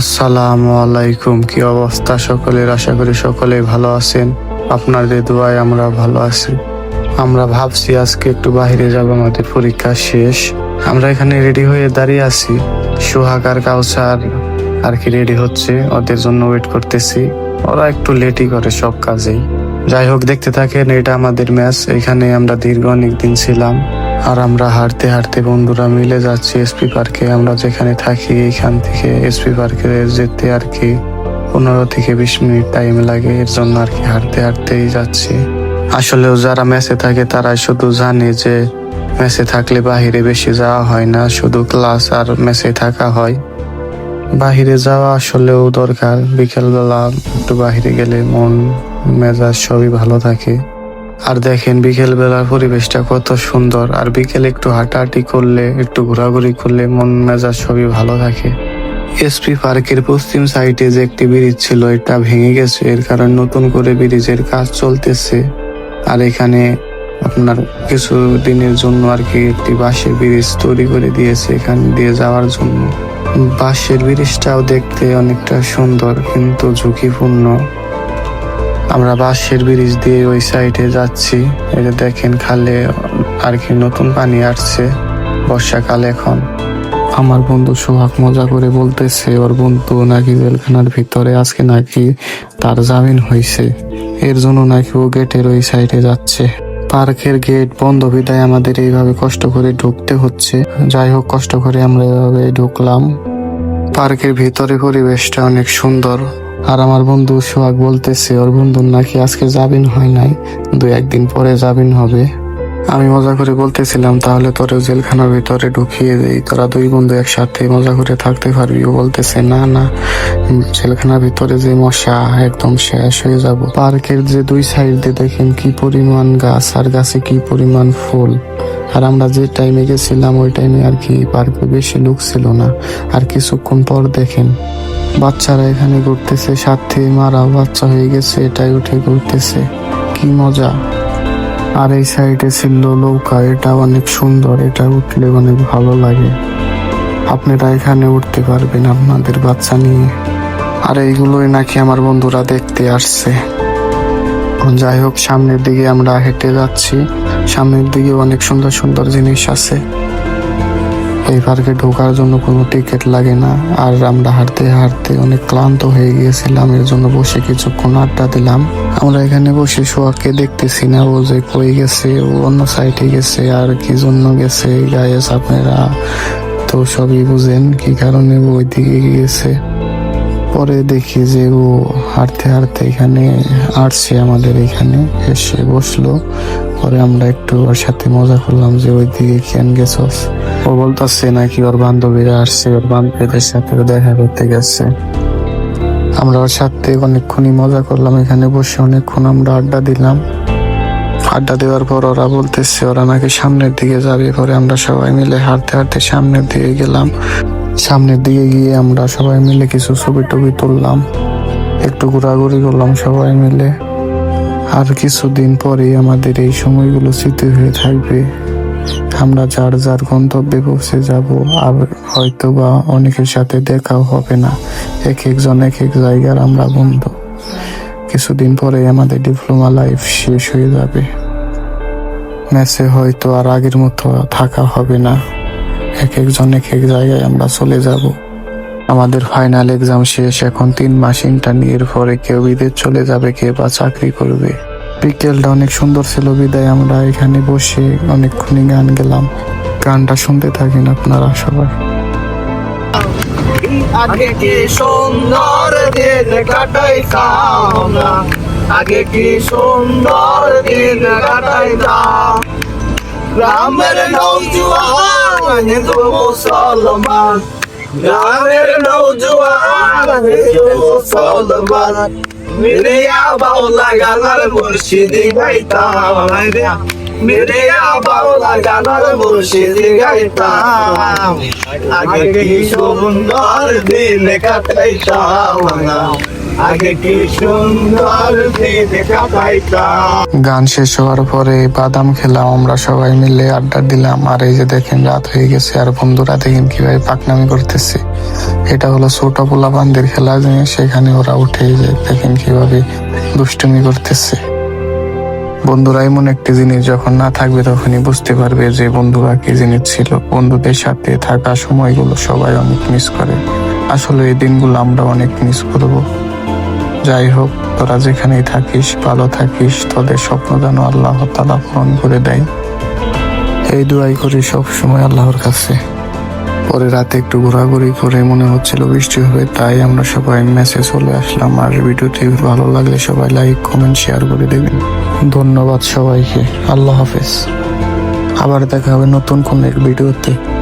আসসালামু আলাইকুম, কি অবস্থা সকলের? আশা করি সকলেই ভালো আছেন। আপনাদের দোয়ায় আমরা ভালো আছি। আমরা ভাবছি আজকে একটু বাইরে যাব, আমাদের পরীক্ষা শেষ। আমরা এখানে রেডি হয়ে দাঁড়িয়ে আছি। সোহাগ আর কাউসার আর কি রেডি হচ্ছে, ওদের জন্য ওয়েট করতেছি। ওরা একটু লেটই করে সব কাজেই। যাই হোক, দেখতে থাকেন, এটা আমাদের ম্যাচ এখানে আমরা দীর্ঘ অনেক দিন ছিলাম। আর আমরা হাঁটতে হাঁটতে বন্ধুরা মিলে যাচ্ছি এসপি পার্কে আমরা যেখানে থাকি, এখান থেকে এসপি পার্কে যেতে আর কি পনেরো থেকে বিশ মিনিট টাইম লাগে। এর জন্য আর কি হাঁটতে হাঁটতেই যাচ্ছি। আসলেও যারা ম্যাচে থাকে, তারাই শুধু জানে যে ম্যাচে থাকলে বাহিরে বেশি যাওয়া হয় না, শুধু ক্লাস আর ম্যাচে থাকা হয়। বাহিরে যাওয়া আসলেও দরকার। বিকেলবেলা একটু বাহিরে গেলে মন, মেজাজ সবই ভালো থাকে। আর দেখেন বিকেল বেলার পরিবেশটা কত সুন্দর। আর বিকেলে একটু হাঁটাহাঁটি করলে, একটু ঘোরাঘুরি করলে মন মেজাজ সবই ভালো থাকে। এসপি পার্কের পশ্চিম সাইডে যে একটি ব্রিজ ছিল, এটা ভেঙে গেছে। এর কারণে নতুন করে ব্রিজের কাজ চলতেছে। আর এখানে আপনার কিছু দিনের জন্য আর কি একটি বাঁশের ব্রিজ তৈরি করে দিয়েছে এখান দিয়ে যাওয়ার জন্য। বাঁশের ব্রিজটাও দেখতে অনেকটা সুন্দর, কিন্তু ঝুঁকিপূর্ণ। আমরা বাঁশের ব্রিজ দিয়ে ওই সাইডে যাচ্ছি। এটা দেখেন খালে আর কি নতুন পানি আসছে, বর্ষাকাল এখন। আমার বন্ধু সোহাগ মজা করে বলতেছে, ওর বন্ধু নাকি জেলখানার ভিতরে আজকে নাকি তার জামিন হয়েছে এর জন্য নাকি ও গেটের ওই সাইডে যাচ্ছে। পার্কের গেট বন্ধ, বিদায়। আমাদের এইভাবে কষ্ট করে ঢুকতে হচ্ছে। যাই হোক, কষ্ট করে আমরা এভাবে ঢুকলাম। পার্কের ভিতরে পরিবেশটা অনেক সুন্দর। আর আমার বন্ধু সোহাগ বলতেছে, ওর বন্ধুর নাকি আজকে জামিন হয় নাই, দু একদিন পরে জামিন হবে। আমি মজা করে বলতেছিলাম, তাহলে তোরে জেলখানার ভিতরে ঢুকিয়ে দেই, তোরা দুই বন্ধু একসাথে মজা করে থাকতে পারবি। ও বলতেছে, না না, জেলখানার ভিতরে যে মশা, একদম শেষ হয়ে যাব। পার্কের যে দুই সাইড দিয়ে দেখেন কি পরিমাণ গাছ, আর গাছে কি পরিমাণ ফুল। আর আমরা যে টাইমে গেছিলাম, ওই টাইমে আর কি পার্কে বেশি লোক ছিল না। আর কিছুক্ষণ পর দেখেন বাচ্চারা এখানে ঘুরতেছে, সাথে, মারা, বাচ্চা হয়ে গেছে, এটাই উঠে ঘুরতেছে। কি মজা। আর এই সাইডে ছিল নৌকা, এটা অনেক সুন্দর, এটা উঠলে অনেক ভালো লাগে। আপনারা এখানে উঠতে পারবেন আপনাদের বাচ্চা নিয়ে। আর এইগুলোই নাকি আমার বন্ধুরা দেখতে আসছে। যাই হোক, সামনের দিকে আমরা হেঁটে যাচ্ছি। সামনের দিকে অনেক সুন্দর সুন্দর জিনিস আছে। এই পার্কে ঢোকার জন্য কোনো টিকিট লাগে না। আর আমরা হাঁটতে হাঁটতে অনেক ক্লান্ত হয়ে গিয়েছিলাম, এর জন্য বসে কিছুক্ষণ আড্ডা দিলাম। আমরা এখানে বসে শোয়াকে দেখতেছি না, ও যে কই গেছে, ও অন্য সাইডে গেছে, আর কি জন্য গেছে গায়েস আপনারা তো সবই বুঝেন কি কারণে ওই দিকে গিয়েছে। পরে দেখি যে ও হাঁটতে হাঁটতে এখানে আসছে আমাদের এখানে, এসে বসল। পরে আমরা একটু ওর সাথে মজা করলাম যে ওই দিকে কেন গেছস ও বলতেছে নাকি ওর বান্ধবীরা আসছে, ওর বান্ধবীদের সাথে দেখা করতে গেছে। আমরা ওর সাথে অনেকক্ষণই মজা করলাম, এখানে বসে অনেকক্ষণ আমরা আড্ডা দিলাম। আড্ডা দেওয়ার পর ওরা বলতেছে, ওরা নাকি সামনের দিকে যাবে। পরে আমরা সবাই মিলে হাঁটতে হাঁটতে সামনের দিকে গেলাম। সামনের দিকে গিয়ে আমরা সবাই মিলে কিছু ছবি টবি তুললাম। একটু ঘোরাঘুরি করলাম সবাই মিলে। আর কিছুদিন পরে আমাদের এই সময়গুলো স্মৃতি হয়ে থাকবে। আমরা যার যার গন্তব্যে পৌঁছে যাব, আর হয়তো বা অনেকের সাথে দেখাও হবে না। এক একজন এক এক জায়গার আমরা বন্ধু। কিছুদিন পরে আমাদের ডিপ্লোমা লাইফ শেষ হয়ে যাবে। ম্যাচে হয়তো আর আগের মতো থাকা হবে না। এক একজন এক এক জায়গায় আমরা চলে যাব। আমাদের ফাইনাল এক্সাম শেষ, এখন তিন মাস ইন্টারনিয়ের পরে কেউ বিদেশ চলে যাবে, কে বা চাকরি করবে। বিকেলটা অনেক সুন্দর ছিল, বিদায় আমরা এখানে বসে অনেকক্ষণই গান গেলাম। গানটা শুনতে থাকেন আপনারা সবাই। আগে কি সুন্দর দিন আগে কি সুন্দর দিন কাটাইতাম? গ্রামের নৌজুয়ান হিন্দু মুসলমান। গ্রামের নৌজুয়ান হিন্দু মুসলমান। মিলিয়া বাউলা গানার মুর্শিদি গাইতাম। মিলিয়া বাউলা গানার মুর্শিদি গাইতাম। আগে কি সুন্দর দিন কাটাইতাম। আগে কি সুন্দর গান শেষ হওয়ার পরে বাদাম খেলাম, আমরা সবাই মিলে আড্ডা দিলাম। আর এই যে দেখেন, রাত হয়ে গেছে, আর বন্ধুরা দেখেন কীভাবে পাকনামি করতেছে। এটা হলো ছোট পোলা বান্দির খেলা সেখানে ওরা উঠে যে দেখেন কীভাবে দুষ্টুমি করতেছে। বন্ধুরা এমন একটি জিনিস, যখন না থাকবে তখনই বুঝতে পারবে যে বন্ধুরা কি জিনিস ছিল। বন্ধুদের সাথে থাকা সময়গুলো সবাই অনেক মিস করে। আসলে এই দিনগুলো আমরা অনেক মিস করব। যাই হোক, তোরা যেখানেই থাকিস, ভালো থাকিস, তোদের স্বপ্ন যেন আল্লাহ তালা পূরণ করে দেয়। এই দুয়াই করি সব সময় আল্লাহর কাছে। পরে রাতে একটু ঘোরাঘুরি করে মনে হচ্ছিল বৃষ্টি হবে, তাই আমরা সবাই মেসে চলে আসলাম। আর ভিডিওটি ভালো লাগলে সবাই লাইক, কমেন্ট, শেয়ার করে দেবেন। ধন্যবাদ সবাইকে। আল্লাহ হাফেজ। আবার দেখা হবে নতুন কোন এক ভিডিওতে।